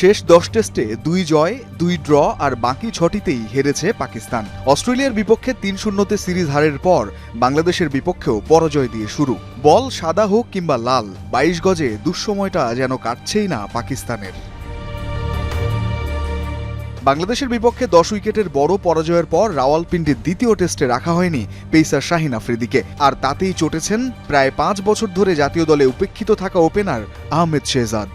শেষ দশ টেস্টে দুই জয়, দুই ড্র আর বাকি ছটিতেই হেরেছে পাকিস্তান। অস্ট্রেলিয়ার বিপক্ষে তিন শূন্যতে সিরিজ হারের পর বাংলাদেশের বিপক্ষেও পরাজয় দিয়ে শুরু। বল সাদা হোক কিংবা লাল, বাইশ গজে দুঃসময়টা যেন কাটছেই না পাকিস্তানের। বাংলাদেশের বিপক্ষে দশ উইকেটের বড় পরাজয়ের পর রাওয়ালপিন্ডির দ্বিতীয় টেস্টে রাখা হয়নি পেসার শাহিন আফ্রিদিকে। আর তাতেই চটেছেন প্রায় পাঁচ বছর ধরে জাতীয় দলে উপেক্ষিত থাকা ওপেনার আহমেদ শেহজাদ।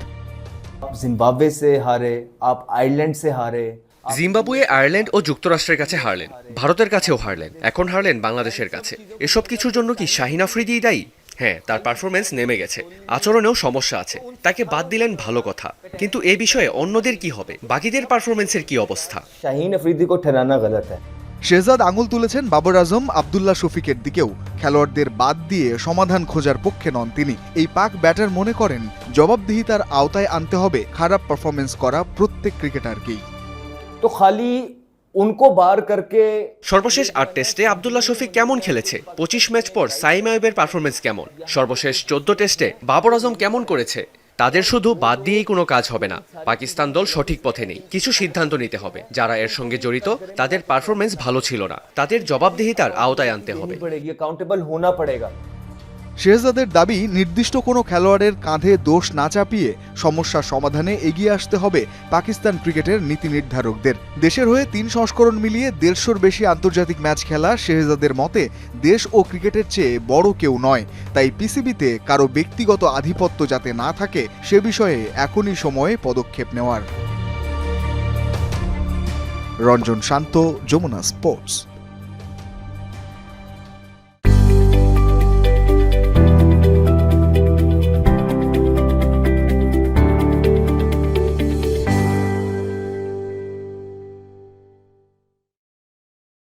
आप जिम्बाब्वे से हारे आप आयरलैंड से हारे জিম্বাবুয়ে আয়ারল্যান্ড ও যুক্তরাষ্ট্রের কাছে হারলেন ভারতের কাছেও হারলেন এখন হারলেন বাংলাদেশের কাছে এসব কিছুর জন্য কি শাহিন আফ্রিদি দায়ী হ্যাঁ তার পারফরমেন্স নেমে গেছে আচরণেও সমস্যা আছে তাকে বাদ দিলেন ভালো কথা কিন্তু এ বিষয়ে অন্যদের কি হবে বাকিদের পারফরমেন্সের কি অবস্থা शाहीन अफरीदी को ठहराना गलत है শেহজাদ আঙুল তুলেছেন বাবর আজম আবদুল্লা শফিকের দিকেও। খেলোয়াড়দের বাদ দিয়ে সমাধান খোঁজার পক্ষে নন তিনি। এই পাক ব্যাটার মনে করেন জবাবদিহিতার আওতায় আনতে হবে খারাপ পারফরমেন্স করা প্রত্যেক ক্রিকেটারকেই। তো খালি উনকো বার করকে সর্বশেষ আট টেস্টে আবদুল্লাহ শফিক কেমন খেলেছে? পঁচিশ ম্যাচ পর সাইম আয়বের পারফরমেন্স কেমন? সর্বশেষ চোদ্দ টেস্টে বাবর আজম কেমন করেছে? তাদের শুধু বাদ দিয়েই কোনো কাজ হবে না। পাকিস্তান দল সঠিক পথে নেই। কিছু সিদ্ধান্ত নিতে হবে। যারা এর সঙ্গে জড়িত, তাদের পারফরমেন্স ভালো ছিল না। তাদের জবাবদিহিতার আওতায় আনতে হবে। শেহজাদের দাবি, নির্দিষ্ট কোনো খেলোয়াড়ের কাঁধে দোষ না চাপিয়ে সমস্যা সমাধানে এগিয়ে আসতে হবে পাকিস্তান ক্রিকেটের নীতি নির্ধারকদের। দেশের হয়ে তিন সংস্করণ মিলিয়ে দেড়শোর বেশি আন্তর্জাতিক ম্যাচ খেলা শেহজাদের মতে দেশ ও ক্রিকেটের চেয়ে বড় কেউ নয়। তাই পিসিবিতে কারও ব্যক্তিগত আধিপত্য যাতে না থাকে, সে বিষয়ে এখনই সময়ে পদক্ষেপ নেওয়ার। রঞ্জন শান্ত, যমুনা স্পোর্টস।